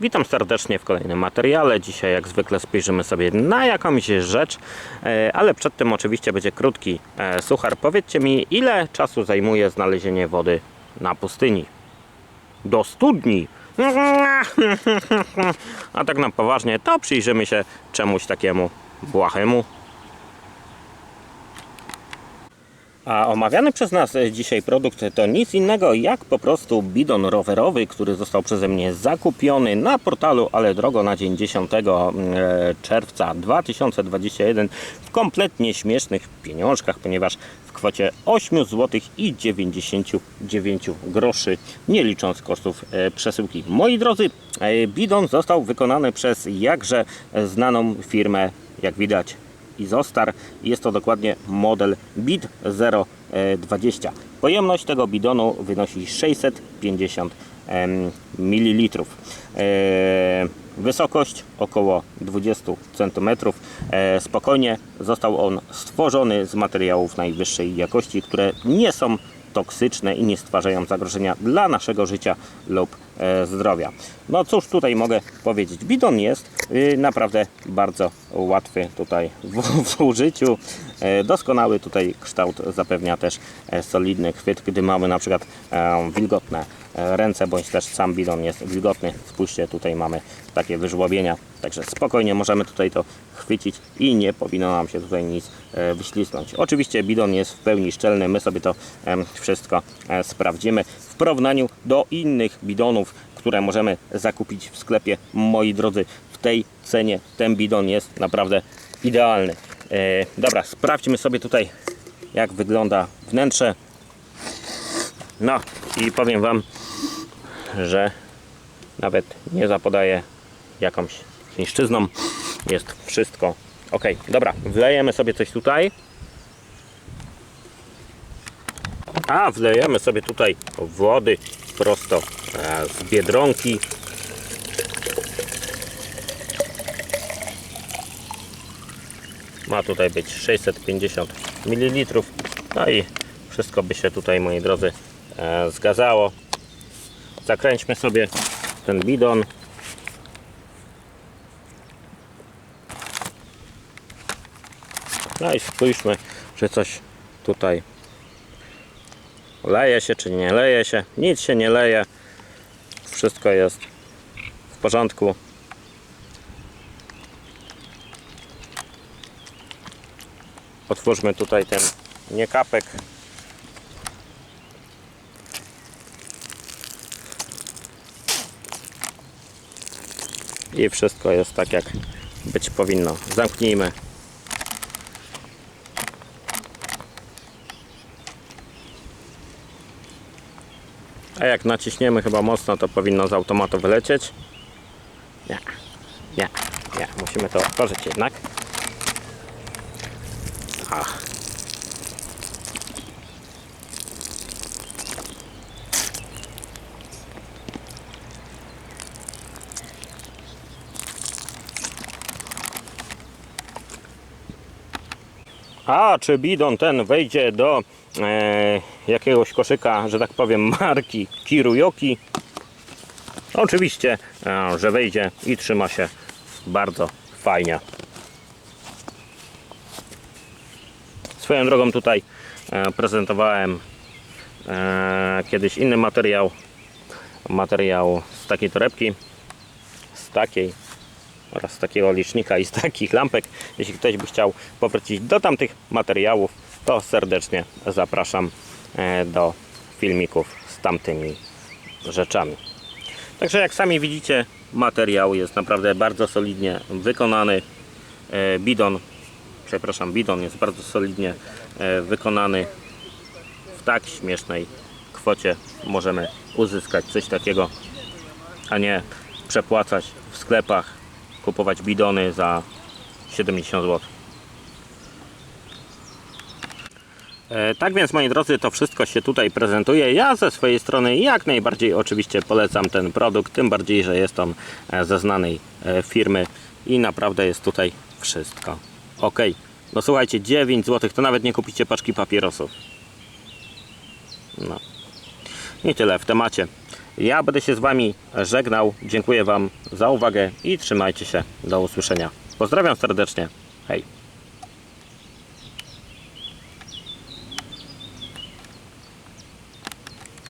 Witam serdecznie w kolejnym materiale. Dzisiaj jak zwykle spojrzymy sobie na jakąś rzecz, e, ale przed tym oczywiście będzie krótki e, suchar. Powiedzcie mi, ile czasu zajmuje znalezienie wody na pustyni? Do studni! A tak na poważnie, to przyjrzymy się czemuś takiemu błahemu. A omawiany przez nas e, dzisiaj produkt to nic innego jak po prostu bidon rowerowy, który został przeze mnie zakupiony na portalu Ale Drogo na dzień 10 e, czerwca 2021 w kompletnie śmiesznych pieniążkach, ponieważ w kwocie 8 zł i 99 groszy, nie licząc kosztów e, przesyłki. Moi drodzy, bidon został wykonany przez jakże znaną firmę, jak widać Izostar. Jest to dokładnie model BID 020. Pojemność tego bidonu wynosi 650 em, ml. E, Wysokość około 20 cm. E, Spokojnie został on stworzony z materiałów najwyższej jakości, które nie są toksyczne i nie stwarzają zagrożenia dla naszego życia lub e, zdrowia. No cóż tutaj mogę powiedzieć, bidon jest y, naprawdę bardzo łatwy tutaj w, w użyciu. E, doskonały tutaj kształt zapewnia też e, solidny chwyt, gdy mamy na przykład wilgotne ręce, bądź też sam bidon jest wilgotny. Spójrzcie, tutaj mamy takie wyżłobienia, także spokojnie możemy tutaj to chwycić i nie powinno nam się tutaj nic e, wyślizgnąć. Oczywiście bidon jest w pełni szczelny, my sobie to wszystko e, sprawdzimy w porównaniu do innych bidonów, które możemy zakupić w sklepie. Moi drodzy, w tej cenie ten bidon jest naprawdę idealny. E, dobra, sprawdźmy sobie tutaj jak wygląda wnętrze. No i powiem Wam, że nawet nie zapodaje jakąś chińszczyzną. Jest wszystko ok. Dobra, wlejemy sobie coś tutaj. A wlejemy sobie tutaj wody prosto z biedronki. Ma tutaj być 650 ml. No i wszystko by się tutaj, moi drodzy, e, zgadzało. Zakręćmy sobie ten bidon. No i spójrzmy, czy coś tutaj leje się, czy nie leje się. Nic się nie leje. Wszystko jest w porządku. Otwórzmy tutaj ten niekapek. I wszystko jest tak jak być powinno. Zamknijmy. A jak naciśniemy chyba mocno, to powinno z automatu wylecieć. Nie, nie, nie. Musimy to otworzyć jednak. A czy bidon ten wejdzie do e, jakiegoś koszyka, że tak powiem, marki Kiruyoki? Oczywiście, e, że wejdzie i trzyma się bardzo fajnie. Swoją drogą tutaj e, prezentowałem e, kiedyś inny materiał, materiał z takiej torebki, z takiej oraz z takiego licznika i z takich lampek. Jeśli ktoś by chciał powrócić do tamtych materiałów, to serdecznie zapraszam e, do filmików z tamtymi rzeczami. Także jak sami widzicie, materiał jest naprawdę bardzo solidnie wykonany. E, Bidon, przepraszam, bidon jest bardzo solidnie e, wykonany. W tak śmiesznej kwocie możemy uzyskać coś takiego, a nie przepłacać w sklepach, kupować bidony za 70 zł. E, Tak więc moi drodzy, to wszystko się tutaj prezentuje. Ja ze swojej strony jak najbardziej oczywiście polecam ten produkt, tym bardziej, że jest on e, ze znanej e, firmy i naprawdę jest tutaj wszystko ok. No słuchajcie, 9 zł to nawet nie kupicie paczki papierosów. No. I tyle w temacie. Ja będę się z Wami żegnał. Dziękuję Wam za uwagę i trzymajcie się. Do usłyszenia. Pozdrawiam serdecznie. Hej.